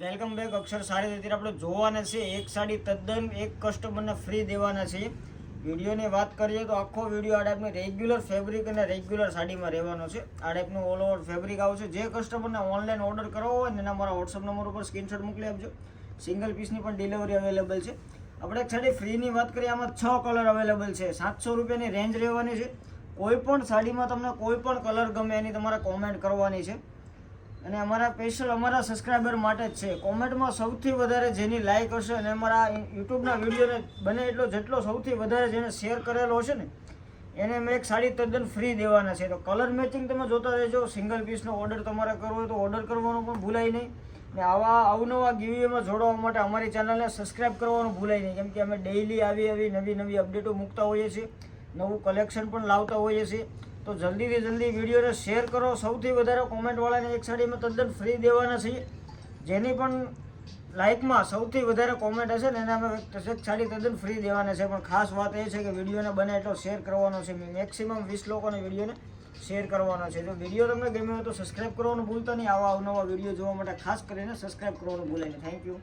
Welcome back અક્ષર સારી રીતે આપણે જોવાના છે. એક સાડી તદ્દન એક કસ્ટમરને ફ્રી દેવાના છે. વિડીયોની વાત કરીએ તો આખો વીડિયો આ ટાઈપની રેગ્યુલર ફેબ્રિક અને રેગ્યુલર સાડીમાં રહેવાનો છે. આ ટાઈપનું ઓલ ઓવર ફેબ્રિક આવશે જે કસ્ટમરને ઓનલાઈન ઓર્ડર કરવો હોય ને એના મારા વોટ્સઅપ નંબર ઉપર સ્ક્રીનશોટ મોકલી આપજો. સિંગલ પીસની પણ ડિલિવરી અવેલેબલ છે. આપણે એક સાડી ફ્રીની વાત કરીએ, આમાં છ કલર અવેલેબલ છે. સાતસો રૂપિયાની રેન્જ રહેવાની છે. કોઈ પણ સાડીમાં તમને કોઈ પણ કલર ગમે એની તમારે કોમેન્ટ કરવાની છે. અને અમારા સ્પેશિયલ અમારા સબસ્ક્રાઈબર માટે જ છે. કોમેન્ટમાં સૌથી વધારે જેની લાઈક હશે અને અમારા યુટ્યુબના વિડીયોને બને એટલો જેટલો સૌથી વધારે જેને શેર કરેલો હશે ને, એને અમે એક સાડી તદ્દન ફ્રી દેવાના છે. તો કલર મેચિંગ તમે જોતા રહેજો. સિંગલ પીસનો ઓર્ડર તમારે કરવો હોય તો ઓર્ડર કરવાનો પણ ભૂલાય નહીં. ને આવા અવનવા ગીવીઓમાં જોડવા માટે અમારી ચેનલને સબસ્ક્રાઈબ કરવાનું ભૂલાય નહીં. કેમ કે અમે ડેઈલી આવી આવી નવી નવી અપડેટો મૂકતા હોઈએ છીએ. નવું કલેક્શન પણ લાવતા હોઈએ છીએ. તો જલ્દીથી જલ્દી વિડીયોને શેર કરો. સૌથી વધારે કોમેન્ટવાળાને એક સાડીમાં તદ્દન ફ્રી દેવાના છીએ. જેની પણ લાઇકમાં સૌથી વધારે કોમેન્ટ હશે ને એને અમે એક સાડી તદ્દન ફ્રી દેવાના છે. પણ ખાસ વાત એ છે કે વિડીયોને બને એટલો શેર કરવાનો છે. મેક્સિમમ વીસ લોકોને વિડીયોને શેર કરવાનો છે. જો વીડિયો તમને ગમ્યો હોય તો સબસ્ક્રાઈબ કરવાનું ભૂલતા નહીં. આવા અવનવા વીડિયો જોવા માટે ખાસ કરીને સબસ્ક્રાઈબ કરવાનું ભૂલાય નહીં. Thank you